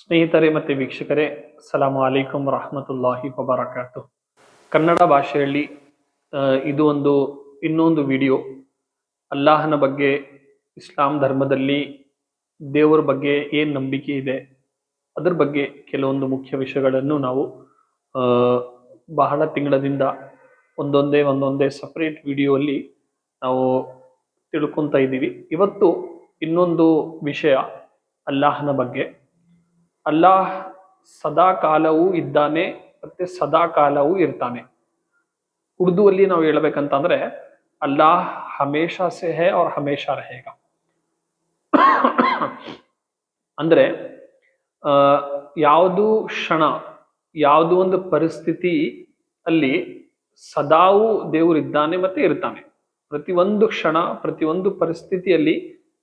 ಸ್ನೇಹಿತರೆ ಮತ್ತು ವೀಕ್ಷಕರೇ ಸಲಾಮು ಅಲೈಕುಂ ರಹಮತುಲ್ಲಾಹಿ ವಬರಕಾತು ಕನ್ನಡ ಭಾಷೆಯಲ್ಲಿ ಇದು ಒಂದು, ಇನ್ನೊಂದು ವಿಡಿಯೋ. ಅಲ್ಲಾಹನ ಬಗ್ಗೆ, ಇಸ್ಲಾಂ ಧರ್ಮದಲ್ಲಿ ದೇವರ ಬಗ್ಗೆ ಏನು ನಂಬಿಕೆ ಇದೆ, ಅದರ ಬಗ್ಗೆ ಕೆಲವೊಂದು ಮುಖ್ಯ ವಿಷಯಗಳನ್ನು ನಾವು ಬಹಳ ತಿಂಗಳದಿಂದ ಒಂದೊಂದೇ ಒಂದೊಂದೇ ಸಪ್ರೇಟ್ ವಿಡಿಯೋ ಅಲ್ಲಿ ನಾವು ತಿಳ್ಕೊತಾ ಇದ್ದೀವಿ. ಇವತ್ತು ಇನ್ನೊಂದು ವಿಷಯ ಅಲ್ಲಾಹನ ಬಗ್ಗೆ. ಅಲ್ಲಾಹ್ ಸದಾ ಕಾಲವೂ ಇದ್ದಾನೆ ಮತ್ತೆ ಸದಾ ಕಾಲವೂ ಇರ್ತಾನೆ. ಉರ್ದುವಲ್ಲಿ ನಾವು ಹೇಳ್ಬೇಕಂತಂದ್ರೆ ಅಲ್ಲಾಹ್ ಹಮೇಶಾ ಸೆ ಹೇ ಅವ್ರ ಹಮೇಶಾ ರಹೇಗ. ಅಂದ್ರೆ ಯಾವುದು ಕ್ಷಣ, ಯಾವುದು ಒಂದು ಪರಿಸ್ಥಿತಿ ಅಲ್ಲಿ ಸದಾವು ದೇವರಿದ್ದಾನೆ ಮತ್ತೆ ಇರ್ತಾನೆ. ಪ್ರತಿಯೊಂದು ಕ್ಷಣ ಪ್ರತಿಯೊಂದು ಪರಿಸ್ಥಿತಿಯಲ್ಲಿ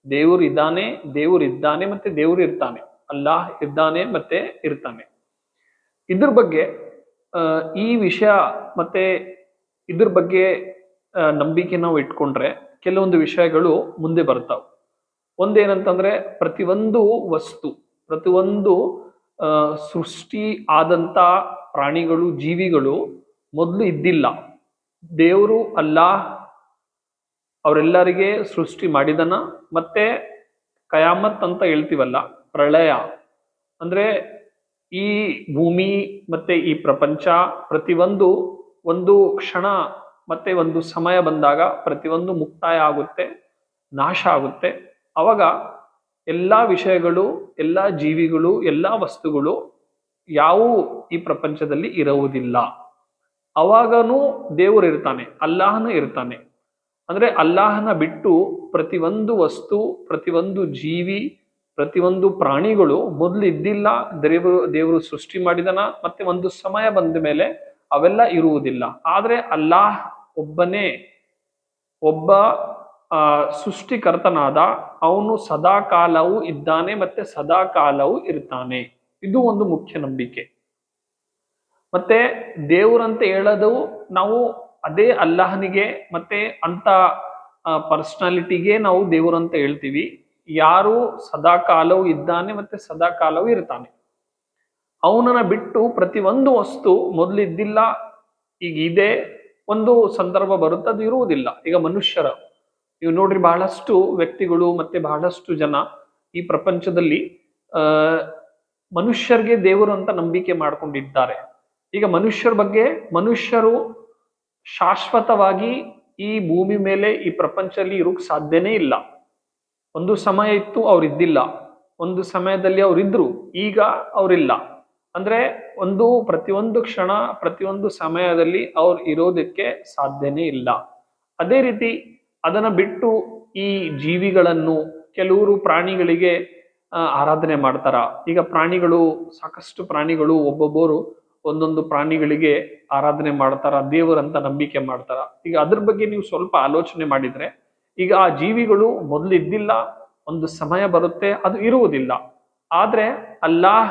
ದೇವರು ಇದ್ದಾನೆ ದೇವರು ಇದ್ದಾನೆ ಮತ್ತೆ ದೇವರು ಇರ್ತಾನೆ. ಅಲ್ಲಾಹ್ ಇದ್ದಾನೆ ಮತ್ತೆ ಇರ್ತಾನೆ. ಇದ್ರ ಬಗ್ಗೆ ಈ ವಿಷಯ ಮತ್ತೆ ಇದ್ರ ಬಗ್ಗೆ ನಂಬಿಕೆ ನಾವು ಇಟ್ಕೊಂಡ್ರೆ ಕೆಲವೊಂದು ವಿಷಯಗಳು ಮುಂದೆ ಬರ್ತಾವೆ. ಒಂದೇನಂತಂದ್ರೆ ಪ್ರತಿಯೊಂದು ವಸ್ತು, ಪ್ರತಿಯೊಂದು ಸೃಷ್ಟಿ ಆದಂತ ಪ್ರಾಣಿಗಳು, ಜೀವಿಗಳು ಮೊದಲು ಇದ್ದಿಲ್ಲ. ದೇವರು ಅಲ್ಲಾಹ್ ಅವರೆಲ್ಲರಿಗೆ ಸೃಷ್ಟಿ ಮಾಡಿದನ ಮತ್ತೆ ಕಯಾಮತ್ ಅಂತ ಹೇಳ್ತೀವಲ್ಲ ಪ್ರಳಯ. ಅಂದ್ರೆ ಈ ಭೂಮಿ ಮತ್ತೆ ಈ ಪ್ರಪಂಚ ಪ್ರತಿಯೊಂದು ಒಂದು ಕ್ಷಣ ಮತ್ತೆ ಒಂದು ಸಮಯ ಬಂದಾಗ ಪ್ರತಿಯೊಂದು ಮುಕ್ತಾಯ ಆಗುತ್ತೆ, ನಾಶ ಆಗುತ್ತೆ. ಅವಾಗ ಎಲ್ಲ ವಿಷಯಗಳು, ಎಲ್ಲ ಜೀವಿಗಳು, ಎಲ್ಲ ವಸ್ತುಗಳು ಯಾವುವು ಈ ಪ್ರಪಂಚದಲ್ಲಿ ಇರುವುದಿಲ್ಲ. ಅವಾಗನೂ ದೇವರು ಇರ್ತಾನೆ, ಅಲ್ಲಾಹನ ಇರ್ತಾನೆ. ಅಂದ್ರೆ ಅಲ್ಲಾಹನ ಬಿಟ್ಟು ಪ್ರತಿಯೊಂದು ವಸ್ತು, ಪ್ರತಿಯೊಂದು ಜೀವಿ ಪ್ರತಿಯೊಂದು ಪ್ರಾಣಿಗಳು ಮೊದಲು ಇದ್ದಿಲ್ಲ, ದೇವರು ದೇವರು ಸೃಷ್ಟಿ ಮಾಡಿದನ, ಮತ್ತೆ ಒಂದು ಸಮಯ ಬಂದ ಮೇಲೆ ಅವೆಲ್ಲ ಇರುವುದಿಲ್ಲ. ಆದ್ರೆ ಅಲ್ಲಾಹ್ ಒಬ್ಬನೇ, ಒಬ್ಬ ಸೃಷ್ಟಿಕರ್ತನಾದ, ಅವನು ಸದಾ ಕಾಲವೂ ಇದ್ದಾನೆ, ಮತ್ತೆ ಸದಾ ಕಾಲವೂ ಇರ್ತಾನೆ. ಇದು ಒಂದು ಮುಖ್ಯ ನಂಬಿಕೆ. ಮತ್ತೆ ದೇವರಂತ ಹೇಳೋದು ನಾವು ಅದೇ ಅಲ್ಲಾಹನಿಗೆ, ಮತ್ತೆ ಅಂತ ಪರ್ಸನಾಲಿಟಿಗೆ ನಾವು ದೇವರಂತ ಹೇಳ್ತೀವಿ. ಯಾರು ಸದಾ ಕಾಲವೂ ಇದ್ದಾನೆ ಮತ್ತೆ ಸದಾ ಕಾಲವೂ ಇರ್ತಾನೆ. ಅವನನ್ನ ಬಿಟ್ಟು ಪ್ರತಿಯೊಂದು ವಸ್ತು ಮೊದಲು ಇದ್ದಿಲ್ಲ ಈಗ ಇದೆ ಒಂದು ಸಂದರ್ಭ ಬರುತ್ತೆ, ಅದು ಇರುವುದಿಲ್ಲ. ಈಗ ಮನುಷ್ಯರ, ನೀವು ನೋಡ್ರಿ ಬಹಳಷ್ಟು ವ್ಯಕ್ತಿಗಳು ಮತ್ತೆ ಬಹಳಷ್ಟು ಜನ ಈ ಪ್ರಪಂಚದಲ್ಲಿ ಮನುಷ್ಯರಿಗೆ ದೇವರು ಅಂತ ನಂಬಿಕೆ ಮಾಡ್ಕೊಂಡಿದ್ದಾರೆ. ಈಗ ಮನುಷ್ಯರ ಬಗ್ಗೆ, ಮನುಷ್ಯರು ಶಾಶ್ವತವಾಗಿ ಈ ಭೂಮಿ ಮೇಲೆ, ಈ ಪ್ರಪಂಚದಲ್ಲಿ ಇರೋಕ್ ಸಾಧ್ಯನೇ ಇಲ್ಲ. ಒಂದು ಸಮಯ ಇತ್ತು ಅವ್ರಿದ್ದಿಲ್ಲ. ಒಂದು ಸಮಯದಲ್ಲಿ ಅವರಿದ್ದರು ಈಗ ಅವರಿಲ್ಲ. ಅಂದ್ರೆ ಒಂದು ಪ್ರತಿಯೊಂದು ಕ್ಷಣ, ಪ್ರತಿಯೊಂದು ಸಮಯದಲ್ಲಿ ಅವ್ರು ಇರೋದಕ್ಕೆ ಸಾಧ್ಯನೇ ಇಲ್ಲ. ಅದೇ ರೀತಿ ಅದನ್ನ ಬಿಟ್ಟು ಈ ಜೀವಿಗಳನ್ನು ಕೆಲವರು ಪ್ರಾಣಿಗಳಿಗೆ ಆರಾಧನೆ ಮಾಡ್ತಾರ. ಈಗ ಪ್ರಾಣಿಗಳು, ಸಾಕಷ್ಟು ಪ್ರಾಣಿಗಳು, ಒಬ್ಬೊಬ್ಬರು ಒಂದೊಂದು ಪ್ರಾಣಿಗಳಿಗೆ ಆರಾಧನೆ ಮಾಡ್ತಾರ, ದೇವರಂತ ನಂಬಿಕೆ ಮಾಡ್ತಾರ. ಈಗ ಅದ್ರ ಬಗ್ಗೆ ನೀವು ಸ್ವಲ್ಪ ಆಲೋಚನೆ ಮಾಡಿದ್ರೆ ಈಗ ಆ ಜೀವಿಗಳು ಮೊದಲು ಇದ್ದಿಲ್ಲ ಒಂದು ಸಮಯ ಬರುತ್ತೆ, ಅದು ಇರುವುದಿಲ್ಲ. ಆದ್ರೆ ಅಲ್ಲಾಹ್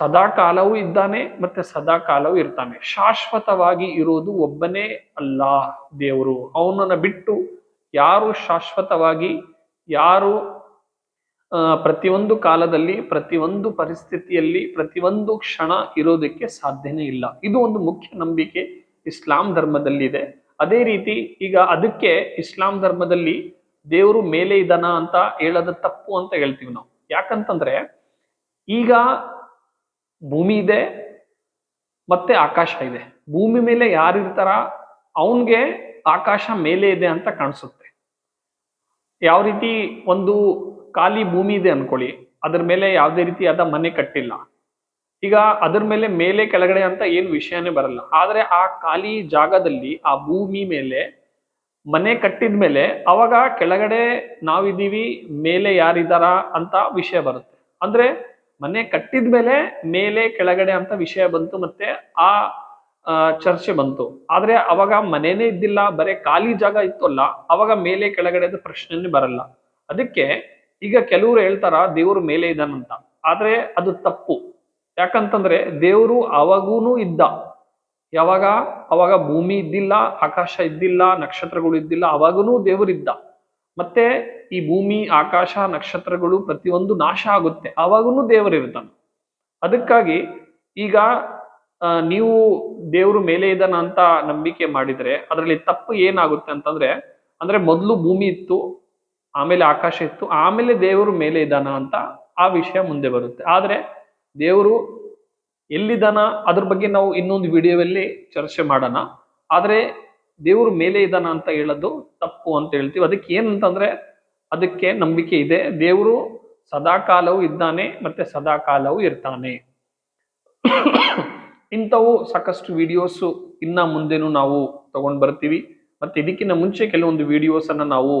ಸದಾ ಕಾಲವೂ ಇದ್ದಾನೆ, ಮತ್ತೆ ಸದಾ ಕಾಲವೂ ಇರ್ತಾನೆ. ಶಾಶ್ವತವಾಗಿ ಇರುವುದು ಒಬ್ಬನೇ ಅಲ್ಲಾಹ್ ದೇವರು. ಅವನನ್ನು ಬಿಟ್ಟು ಯಾರು ಶಾಶ್ವತವಾಗಿ, ಯಾರು ಪ್ರತಿಯೊಂದು ಕಾಲದಲ್ಲಿ, ಪ್ರತಿಯೊಂದು ಪರಿಸ್ಥಿತಿಯಲ್ಲಿ, ಪ್ರತಿಯೊಂದು ಕ್ಷಣ ಇರೋದಕ್ಕೆ ಸಾಧ್ಯನೇ ಇಲ್ಲ. ಇದು ಒಂದು ಮುಖ್ಯ ನಂಬಿಕೆ ಇಸ್ಲಾಂ ಧರ್ಮದಲ್ಲಿದೆ. ಅದೇ ರೀತಿ ಈಗ ಅದಕ್ಕೆ ಇಸ್ಲಾಂ ಧರ್ಮದಲ್ಲಿ ದೇವರು ಮೇಲೆ ಇದ್ದಾನ ಅಂತ ಹೇಳೋದು ತಪ್ಪು ಅಂತ ಹೇಳ್ತೀವಿ ನಾವು. ಯಾಕಂತಂದ್ರೆ ಈಗ ಭೂಮಿ ಇದೆ ಮತ್ತೆ ಆಕಾಶ ಇದೆ. ಭೂಮಿ ಮೇಲೆ ಯಾರಿರ್ತಾರ ಅವನ್ಗೆ ಆಕಾಶ ಮೇಲೆ ಇದೆ ಅಂತ ಕಾಣಿಸುತ್ತೆ. ಯಾವ ರೀತಿ ಒಂದು ಖಾಲಿ ಭೂಮಿ ಇದೆ ಅನ್ಕೊಳ್ಳಿ. ಅದ್ರ ಮೇಲೆ ಯಾವುದೇ ರೀತಿಯಾದ ಮನೆ ಕಟ್ಟಿಲ್ಲ. ಈಗ ಅದ್ರ ಮೇಲೆ ಮೇಲೆ ಕೆಳಗಡೆ ಅಂತ ಏನು ವಿಷಯನೇ ಬರಲ್ಲ. ಆದ್ರೆ ಆ ಖಾಲಿ ಜಾಗದಲ್ಲಿ, ಆ ಭೂಮಿ ಮೇಲೆ, ಮನೆ ಕಟ್ಟಿದ ಮೇಲೆ ಅವಾಗ ಕೆಳಗಡೆ ನಾವಿದ್ದೀವಿ, ಮೇಲೆ ಯಾರಿದಾರ ಅಂತ ವಿಷಯ ಬರುತ್ತೆ. ಅಂದ್ರೆ ಮನೆ ಕಟ್ಟಿದ ಮೇಲೆ ಮೇಲೆ ಕೆಳಗಡೆ ಅಂತ ವಿಷಯ ಬಂತು ಮತ್ತೆ ಆ ಚರ್ಚೆ ಬಂತು. ಆದ್ರೆ ಅವಾಗ ಮನೆನೇ ಇದ್ದಿಲ್ಲ, ಬರೇ ಖಾಲಿ ಜಾಗ ಇತ್ತು ಅಲ್ಲ ಅವಾಗ ಮೇಲೆ ಕೆಳಗಡೆ ಅಂತ ಪ್ರಶ್ನೆನೇ ಬರಲ್ಲ. ಅದಕ್ಕೆ ಈಗ ಕೆಲವರು ಹೇಳ್ತಾರ, ದೇವರು ಮೇಲೆ ಇದ್ದಾನಂತ ಆದ್ರೆ ಅದು ತಪ್ಪು. ಯಾಕಂತಂದ್ರೆ ದೇವರು ಅವಾಗೂನು ಇದ್ದ. ಯಾವಾಗ? ಅವಾಗ ಭೂಮಿ ಇದ್ದಿಲ್ಲ, ಆಕಾಶ ಇದ್ದಿಲ್ಲ, ನಕ್ಷತ್ರಗಳು ಇದ್ದಿಲ್ಲ ಅವಾಗೂ ದೇವರಿದ್ದ ಮತ್ತೆ ಈ ಭೂಮಿ, ಆಕಾಶ, ನಕ್ಷತ್ರಗಳು ಪ್ರತಿಯೊಂದು ನಾಶ ಆಗುತ್ತೆ. ಅವಾಗೂ ದೇವರಿರ್ತಾನೆ ಅದಕ್ಕಾಗಿ ಈಗ ನೀವು ದೇವರು ಮೇಲೆ ಇದ್ದಾನ ಅಂತ ನಂಬಿಕೆ ಮಾಡಿದ್ರೆ ಅದರಲ್ಲಿ ತಪ್ಪು ಏನಾಗುತ್ತೆ ಅಂತಂದ್ರೆ, ಅಂದ್ರೆ ಮೊದಲು ಭೂಮಿ ಇತ್ತು, ಆಮೇಲೆ ಆಕಾಶ ಇತ್ತು, ಆಮೇಲೆ ದೇವರು ಮೇಲೆ ಇದ್ದಾನ ಅಂತ ಆ ವಿಷಯ ಮುಂದೆ ಬರುತ್ತೆ. ಆದ್ರೆ ದೇವರು ಎಲ್ಲಿದ್ದಾನ, ಅದ್ರ ಬಗ್ಗೆ ನಾವು ಇನ್ನೊಂದು ವಿಡಿಯೋದಲ್ಲಿ ಚರ್ಚೆ ಮಾಡೋಣ. ಆದರೆ ದೇವರು ಮೇಲೆ ಇದ್ದಾನ ಅಂತ ಹೇಳೋದು ತಪ್ಪು ಅಂತ ಹೇಳ್ತೀವಿ. ಅದಕ್ಕೆ ಏನಂತಂದ್ರೆ, ಅದಕ್ಕೆ ನಂಬಿಕೆ ಇದೆ. ದೇವರು ಸದಾಕಾಲವೂ ಇದ್ದಾನೆ, ಮತ್ತೆ ಸದಾಕಾಲವೂ ಇರ್ತಾನೆ. ಇಂಥವು ಸಾಕಷ್ಟು ವಿಡಿಯೋಸು ಇನ್ನ ಮುಂದೆನೂ ನಾವು ತಗೊಂಡು ಬರ್ತೀವಿ. ಮತ್ತೆ ಇದಕ್ಕಿಂತ ಮುಂಚೆ ಕೆಲವೊಂದು ವಿಡಿಯೋಸ್ ಅನ್ನ ನಾವು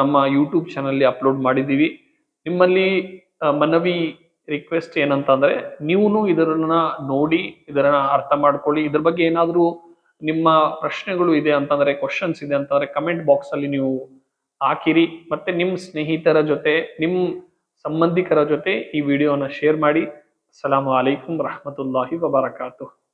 ನಮ್ಮ ಯೂಟ್ಯೂಬ್ ಚಾನಲ್ಲಿ ಅಪ್ಲೋಡ್ ಮಾಡಿದ್ದೀವಿ. ನಿಮ್ಮಲ್ಲಿ ಮನವಿ ರಿಕ್ವೆಸ್ಟ್ ಏನಂತಂದ್ರೆ ನೀವು ಇದರನ್ನ ನೋಡಿ, ಇದರನ್ನ ಅರ್ಥ ಮಾಡ್ಕೊಳ್ಳಿ. ಇದ್ರ ಬಗ್ಗೆ ಏನಾದರೂ ನಿಮ್ಮ ಪ್ರಶ್ನೆಗಳು ಇದೆ ಅಂತಂದ್ರೆ ಕ್ವಶನ್ಸ್ ಇದೆ ಅಂತಂದ್ರೆ ಕಮೆಂಟ್ ಬಾಕ್ಸ್ ಅಲ್ಲಿ ನೀವು ಹಾಕಿರಿ. ಮತ್ತೆ ನಿಮ್ಮ ಸ್ನೇಹಿತರ ಜೊತೆ ನಿಮ್ಮ ಸಂಬಂಧಿಕರ ಜೊತೆ ಈ ವಿಡಿಯೋನ ಶೇರ್ ಮಾಡಿ. ಅಸ್ಸಲಾಮು ಅಲೈಕುಂ ರಹಮತುಲ್ಲಾಹಿ ವಬರಕಾತು